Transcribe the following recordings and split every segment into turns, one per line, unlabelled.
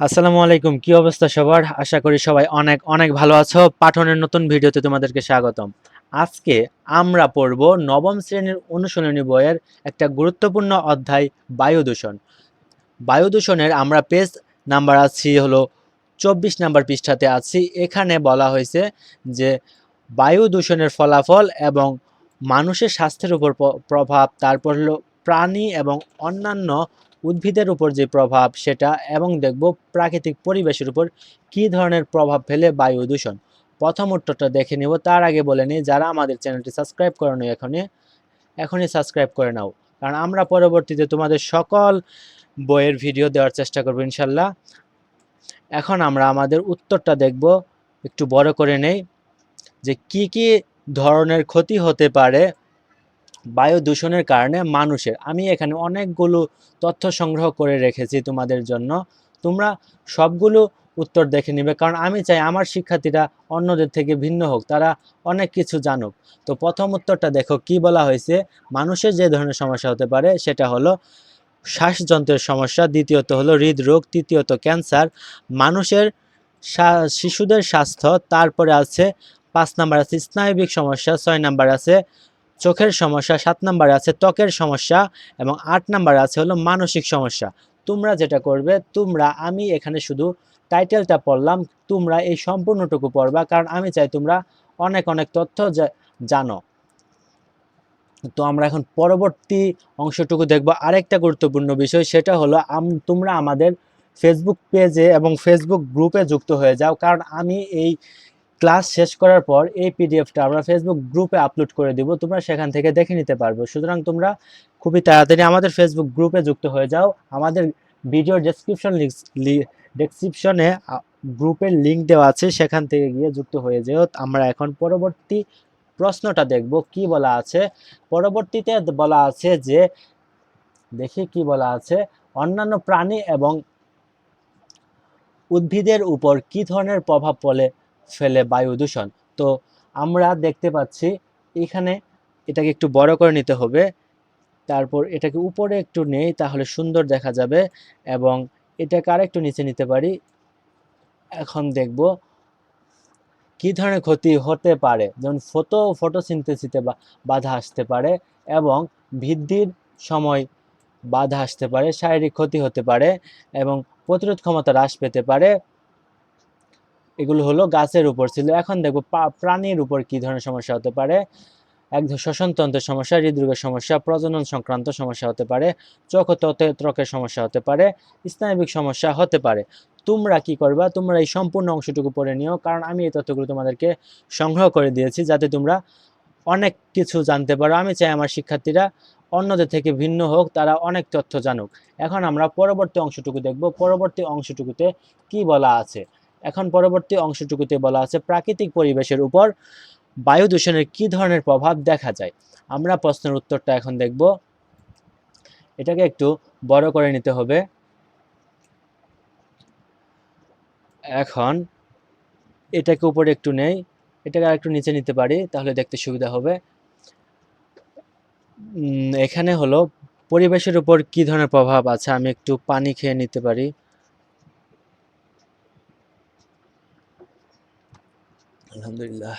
আসসালামু আলাইকুম, কি অবস্থা সবার? আশা করি সবাই অনেক অনেক ভালো আছো। পাঠনের নতুন ভিডিওতে তোমাদেরকে স্বাগতম। আজকে আমরা পড়ব নবম শ্রেণির অনুশীলনী বইয়ের একটা গুরুত্বপূর্ণ অধ্যায় বায়ু দূষণ বায়ু দূষণের আমরা পেজ নাম্বার আছি হলো চব্বিশ নাম্বার পৃষ্ঠাতে আছি। এখানে বলা হয়েছে যে বায়ু দূষণের ফলাফল এবং মানুষের স্বাস্থ্যের উপর প্রভাব, তারপর হলো প্রাণী এবং অন্যান্য উদ্ভিদের উপর যে প্রভাব সেটা এবং দেখব প্রাকৃতিক পরিবেশের উপর কী ধরনের প্রভাব ফেলে বায়ু দূষণ। প্রথম উত্তরটা দেখে নেব, তার আগে বলে নিই, যারা আমাদের চ্যানেলটি সাবস্ক্রাইব করেনি এখনই এখনই সাবস্ক্রাইব করে নাও। কারণ আমরা পরবর্তীতে তোমাদের সকল বইয়ের ভিডিও দেওয়ার চেষ্টা করব ইনশাল্লাহ। এখন আমরা আমাদের উত্তরটা দেখব, একটু বড় করে নেই, যে কি কি ধরনের ক্ষতি হতে পারে বায়ু দূষণের কারণে মানুষের, আমি এখানে অনেকগুলো তথ্য সংগ্রহ করে রেখেছি তোমাদের জন্য। তোমরা সবগুলো উত্তর দেখে নিবে, কারণ আমি চাই আমার শিক্ষার্থীরা অন্যদের থেকে ভিন্ন হোক, তারা অনেক কিছু জানুক। তো প্রথম উত্তরটা দেখো, কি বলা হয়েছে? মানুষের যে ধরনের সমস্যা হতে পারে, সেটা হলো শ্বাসযন্ত্রের সমস্যা, দ্বিতীয়ত হলো হৃদরোগ, তৃতীয়ত ক্যান্সার। মানুষের শিশুদের স্বাস্থ্য, তারপরে আছে পাঁচ নাম্বার আছে স্নায়বিক সমস্যা, ছয় নাম্বার আছে চোখের সমস্যা, সাত নাম্বারে আছে ত্বকের সমস্যা এবং আট নাম্বারে আছে হলো মানসিক সমস্যা। তোমরা যেটা করবে, তোমরা, আমি এখানে শুধু টাইটেলটা পড়লাম, তোমরা এই সম্পূর্ণটুকু পড়বা, কারণ আমি চাই তোমরা অনেক অনেক তথ্য জানো। তো আমরা এখন পরবর্তী অংশটুকু দেখব। আরেকটা গুরুত্বপূর্ণ বিষয়, সেটা হলো তোমরা আমাদের ফেসবুক পেজে এবং ফেসবুক গ্রুপে যুক্ত হয়ে যাও, কারণ আমি এই ক্লাস শেষ করার পর এই পিডিএফটা আমরা ফেসবুক গ্রুপে আপলোড করে দিব। তোমরা সেখান থেকে দেখে নিতে পারবে। সুতরাং তোমরা খুবই তাড়াতাড়ি আমাদের ফেসবুক গ্রুপে যুক্ত হয়ে যাও। আমাদের ভিডিও ডেসক্রিপশন ডেসক্রিপশনে গ্রুপের লিঙ্ক দেওয়া আছে। সেখান থেকে গিয়ে যুক্ত হয়ে যেও। আমরা এখন পরবর্তী প্রশ্নটা দেখব। কি বলা আছে? পরবর্তীতে বলা আছে যে, দেখি কি বলা আছে। অন্যান্য প্রাণী এবং উদ্ভিদের উপর কি ধরনের প্রভাব ফলে ফেলে বায়ু দূষণ। তো আমরা দেখতে পাচ্ছি এখানে এটাকে একটু বড় করে নিতে হবে। তারপর এটাকে উপরে একটু নেই, তাহলে সুন্দর দেখা যাবে এবং এটাকে আরেকটু নিচে নিতে পারি। এখন দেখব কি ধরনের ক্ষতি হতে পারে। যেমন ফটো, ফটোসিনথেসিসে বা বাধা আসতে পারে এবং বৃদ্ধির সময় বাধা আসতে পারে, শারীরিক ক্ষতি হতে পারে এবং প্রতিরোধ ক্ষমতা হ্রাস পেতে পারে। এগুলো হলো গাছের উপর ছিল। এখন দেখব প্রাণীর উপর কি ধরনের সমস্যা হতে পারে? এক শ্বসনতন্ত্রের সমস্যা, হৃদরোগের সমস্যা, প্রজনন সংক্রান্ত সমস্যা হতে পারে চোখ ত্বকের সমস্যা হতে পারে, স্নায়বিক সমস্যা হতে পারে। তোমরা কি করবা? তোমরা এই সম্পূর্ণ অংশটুকু পড়ে নিও, কারণ আমি এই তথ্যগুলো তোমাদেরকে সংগ্রহ করে দিয়েছি যাতে তোমরা অনেক কিছু জানতে পারো। আমি চাই আমার শিক্ষার্থীরা অন্যদের থেকে ভিন্ন হোক, তারা অনেক তথ্য জানুক। এখন আমরা পরবর্তী অংশটুকু দেখব। পরবর্তী অংশটুকুতে কি বলা আছে? এখন পরবর্তী অংশটুকুতে বলা আছে প্রাকৃতিক পরিবেশের উপর বায়ু দূষণের কি ধরনের প্রভাব দেখা যায়? আমরা প্রশ্নের উত্তরটা এখন দেখব। এটাকে একটু বড় করে নিতে হবে। এখন এটাকে উপরে একটু নেই, এটাকে আর একটু নিচে নিতে পারি, তাহলে দেখতে সুবিধা হবে। এখানে হলো পরিবেশের উপর কি ধরনের প্রভাব আছে? আমি একটু পানি খেয়ে নিতে পারি। আলহামদুলিল্লাহ।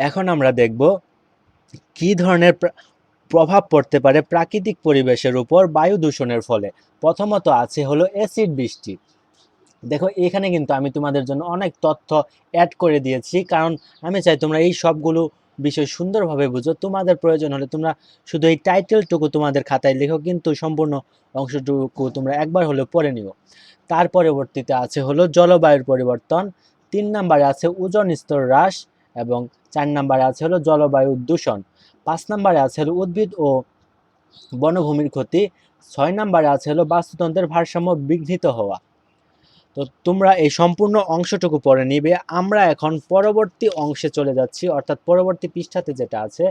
এখন আমরা দেখব কি ধরনের প্রভাব পড়তে পারে প্রাকৃতিক পরিবেশের উপর বায়ু দূষণের ফলে। প্রথমত আছে হলো অ্যাসিড বৃষ্টি। দেখো, এখানে কিন্তু আমি তোমাদের জন্য অনেক তথ্য অ্যাড করে দিয়েছি, কারণ আমি চাই তোমরা এই সবগুলো বিষয় সুন্দরভাবে বুঝো। তোমাদের প্রয়োজন হলে তোমরা শুধু এই টাইটেলটুকু তোমাদের খাতায় লেখো, কিন্তু সম্পূর্ণ অংশটুকু তোমরা একবার হলেও পড়ে নিও। তার পরবর্তীতে আছে হলো জলবায়ুর পরিবর্তন। তিন নম্বরে আছে ওজন স্তর হ্রাস এবং চার নম্বরে আছে হলো জলবায়ু দূষণ। পাঁচ নম্বরে আছে হলো উদ্ভিদ ও বনভূমির ক্ষতি। ছয় নম্বরে আছে হলো বাস্তুতন্ত্রের ভারসাম্য বিঘ্নিত হওয়া। তো তোমরা এই সম্পূর্ণ অংশটুকু পরে নিবে। আমরা এখন পরবর্তী অংশে চলে যাচ্ছি, অর্থাৎ পরবর্তী পৃষ্ঠাতে যেটা আছে